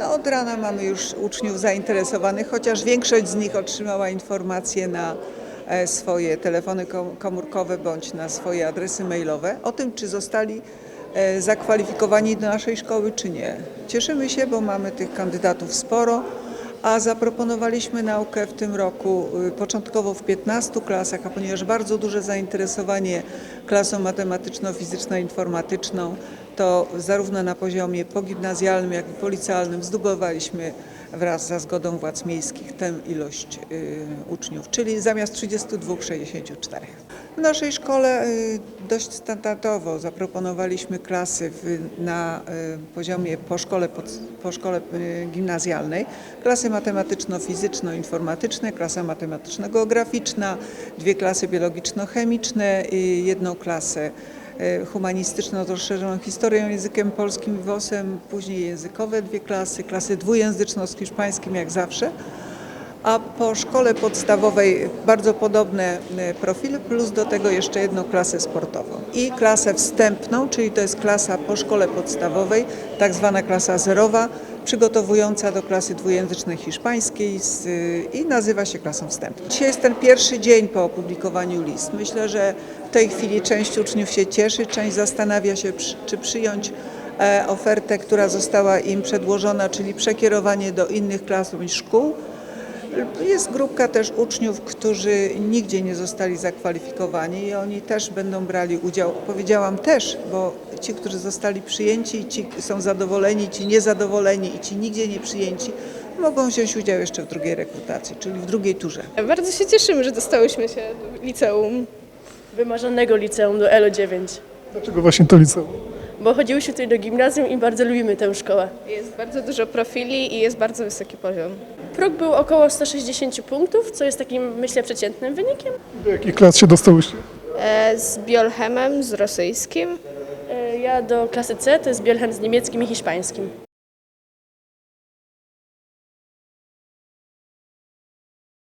No, od rana mamy już uczniów zainteresowanych, chociaż większość z nich otrzymała informacje na e, swoje telefony kom- komórkowe bądź na swoje adresy mailowe o tym, czy zostali e, zakwalifikowani do naszej szkoły, czy nie. Cieszymy się, bo mamy tych kandydatów sporo, a zaproponowaliśmy naukę w tym roku y, początkowo w 15 klasach, a ponieważ bardzo duże zainteresowanie klasą matematyczno-fizyczno-informatyczną, to zarówno na poziomie pogimnazjalnym, jak i policjalnym zdubowaliśmy wraz za zgodą władz miejskich tę ilość y, uczniów, czyli zamiast 32 64. W naszej szkole y, dość standardowo zaproponowaliśmy klasy na y, poziomie po szkole, po szkole gimnazjalnej, klasy matematyczno-fizyczno-informatyczne, klasa matematyczno-geograficzna, dwie klasy biologiczno-chemiczne, jedną klasę humanistyczną z rozszerzoną historią, językiem polskim i WOS-em, później językowe dwie klasy, klasy dwujęzyczną z hiszpańskim jak zawsze, a po szkole podstawowej bardzo podobne e, profile, plus do tego jeszcze jedną klasę sportową i klasę wstępną, czyli to jest klasa po szkole podstawowej, tak zwana klasa zerowa, przygotowująca do klasy dwujęzycznej hiszpańskiej z, i nazywa się klasą wstępną. Dzisiaj jest ten pierwszy dzień po opublikowaniu list. Myślę, że w tej chwili część uczniów się cieszy, część zastanawia się, czy przyjąć e, ofertę, która została im przedłożona, czyli przekierowanie do innych klas bądź szkół. Jest grupka też uczniów, którzy nigdzie nie zostali zakwalifikowani i oni też będą brali udział. Powiedziałam też, bo ci, którzy zostali przyjęci, ci są zadowoleni, ci niezadowoleni i ci nigdzie nie przyjęci, mogą wziąć udział jeszcze w drugiej rekrutacji, czyli w drugiej turze. Bardzo się cieszymy, że dostałyśmy się do liceum, wymarzonego liceum do ELO 9, Dlaczego właśnie to liceum? bo chodziłyśmy tutaj do gimnazjum i bardzo lubimy tę szkołę. jest bardzo dużo profili i jest bardzo wysoki poziom. Próg był około 160 punktów, co jest takim, myślę, przeciętnym wynikiem. Do jakich klas się dostałyście? Z biolchemem, z rosyjskim. E, Ja do klasy C, to jest Bielchem z niemieckim i hiszpańskim.